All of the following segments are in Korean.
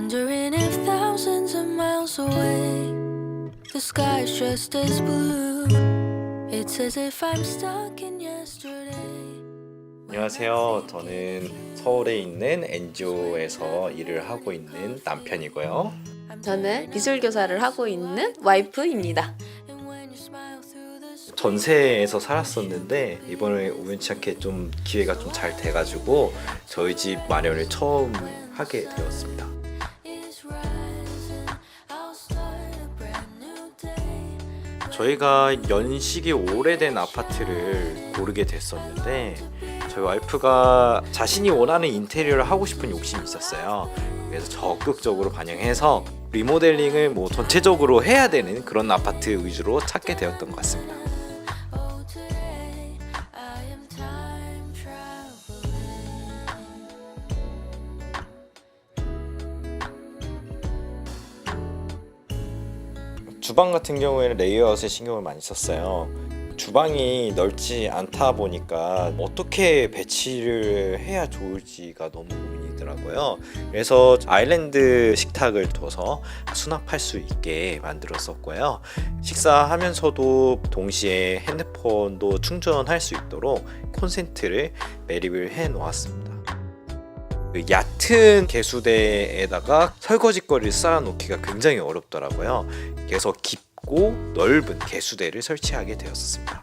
Wondering if thousands of miles away, the sky's just as blue. It's as if I'm stuck in yesterday. 안녕하세요. 저는 서울에 있는 NGO에서 일을 하고 있는 남편이고요. 저는 기술교사를 하고 있는 와이프입니다. 전세에서 살았었는데 이번에 우연치 않게 좀 기회가 좀 잘 돼가지고 저희 집 마련을 처음 하게 되었습니다. 저희가 연식이 오래된 아파트를 고르게 됐었는데 저희 와이프가 자신이 원하는 인테리어를 하고 싶은 욕심이 있었어요. 그래서 적극적으로 반영해서 리모델링을 뭐 전체적으로 해야 되는 그런 아파트 위주로 찾게 되었던 것 같습니다. 주방 같은 경우에는 레이아웃에 신경을 많이 썼어요. 주방이 넓지 않다 보니까 어떻게 배치를 해야 좋을지가 너무 고민이더라고요. 그래서 아일랜드 식탁을 둬서 수납할 수 있게 만들었었고요. 식사하면서도 동시에 핸드폰도 충전할 수 있도록 콘센트를 매립을 해 놓았습니다. 그 얕은 개수대에다가 설거지거리를 쌓아놓기가 굉장히 어렵더라고요. 그래서 깊고 넓은 개수대를 설치하게 되었습니다.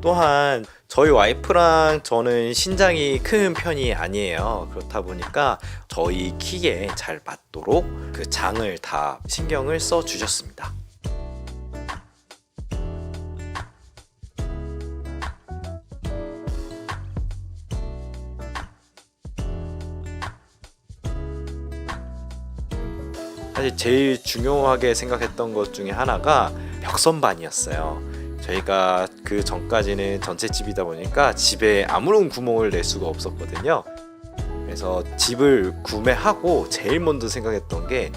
또한 저희 와이프랑 저는 신장이 큰 편이 아니에요. 그렇다 보니까 저희 키에 잘 맞도록 그 장을 다 신경을 써 주셨습니다. 사실 제일 중요하게 생각했던 것 중에 하나가 벽선반이었어요. 저희가 그 전까지는 전셋집이다 보니까 집에 아무런 구멍을 낼 수가 없었거든요. 그래서 집을 구매하고 제일 먼저 생각했던 게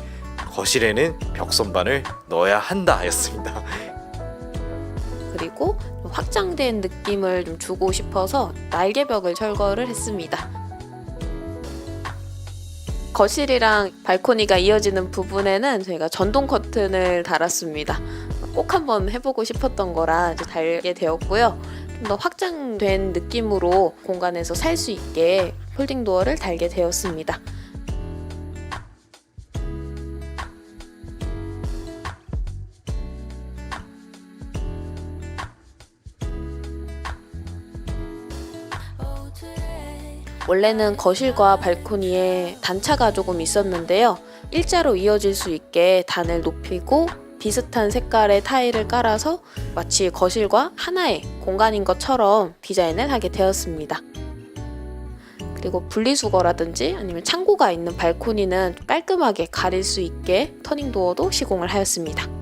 거실에는 벽선반을 넣어야 한다였습니다. 그리고 좀 확장된 느낌을 좀 주고 싶어서 날개벽을 철거를 했습니다. 거실이랑 발코니가 이어지는 부분에는 저희가 전동 커튼을 달았습니다. 꼭 한번 해보고 싶었던 거라 이제 달게 되었고요. 좀 더 확장된 느낌으로 공간에서 살 수 있게 폴딩 도어를 달게 되었습니다. 원래는 거실과 발코니에 단차가 조금 있었는데요. 일자로 이어질 수 있게 단을 높이고 비슷한 색깔의 타일을 깔아서 마치 거실과 하나의 공간인 것처럼 디자인을 하게 되었습니다. 그리고 분리수거라든지 아니면 창고가 있는 발코니는 깔끔하게 가릴 수 있게 터닝도어도 시공을 하였습니다.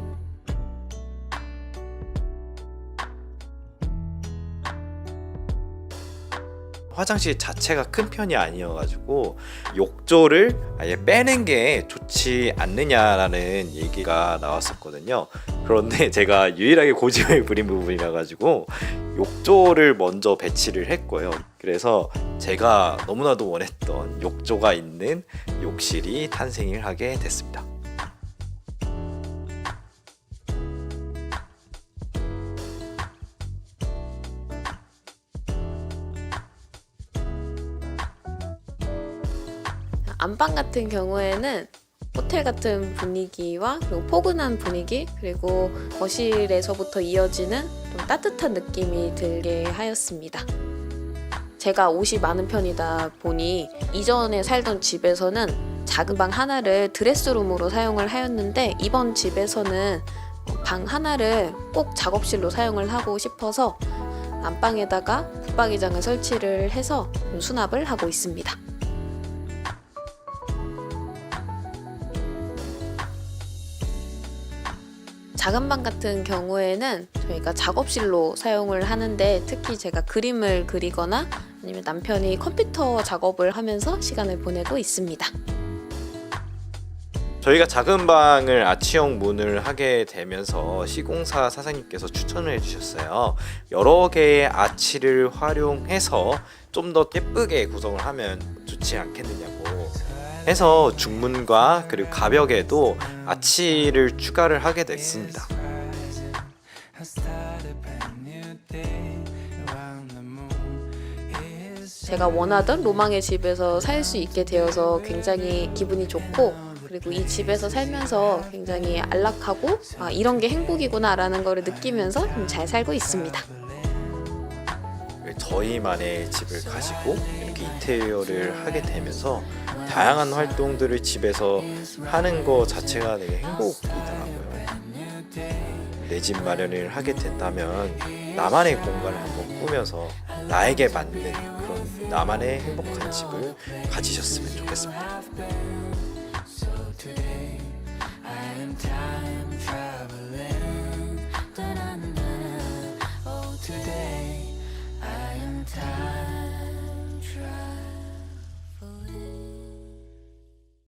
화장실 자체가 큰 편이 아니어가지고 욕조를 아예 빼는 게 좋지 않느냐라는 얘기가 나왔었거든요. 그런데 제가 유일하게 고집을 부린 부분이라 가지고 욕조를 먼저 배치를 했고요. 그래서 제가 너무나도 원했던 욕조가 있는 욕실이 탄생을 하게 됐습니다. 안방 같은 경우에는 호텔 같은 분위기와 그리고 포근한 분위기 그리고 거실에서부터 이어지는 좀 따뜻한 느낌이 들게 하였습니다. 제가 옷이 많은 편이다 보니 이전에 살던 집에서는 작은 방 하나를 드레스룸으로 사용을 하였는데 이번 집에서는 방 하나를 꼭 작업실로 사용을 하고 싶어서 안방에다가 붙박이장을 설치를 해서 수납을 하고 있습니다. 작은 방 같은 경우에는 저희가 작업실로 사용을 하는데 특히 제가 그림을 그리거나 아니면 남편이 컴퓨터 작업을 하면서 시간을 보내고 있습니다. 저희가 작은 방을 아치형 문을 하게 되면서 시공사 사장님께서 추천을 해주셨어요. 여러 개의 아치를 활용해서 좀 더 예쁘게 구성을 하면 좋지 않겠느냐고. 해서 중문과 그리고 가벽에도 아치를 추가를 하게 됐습니다. 제가 원하던 로망의 집에서 살 수 있게 되어서 굉장히 기분이 좋고 그리고 이 집에서 살면서 굉장히 안락하고 아, 이런 게 행복이구나라는 거를 느끼면서 좀 잘 살고 있습니다. 저희만의 집을 가지고 홈스틱 인테리어를 하게 되면서 다양한 활동들을 집에서 하는 거 자체가 되게 행복이더라고요. 내 집 마련을 하게 된다면 나만의 공간을 한번 꾸면서 나에게 맞는 그런 나만의 행복한 집을 가지셨으면 좋겠습니다.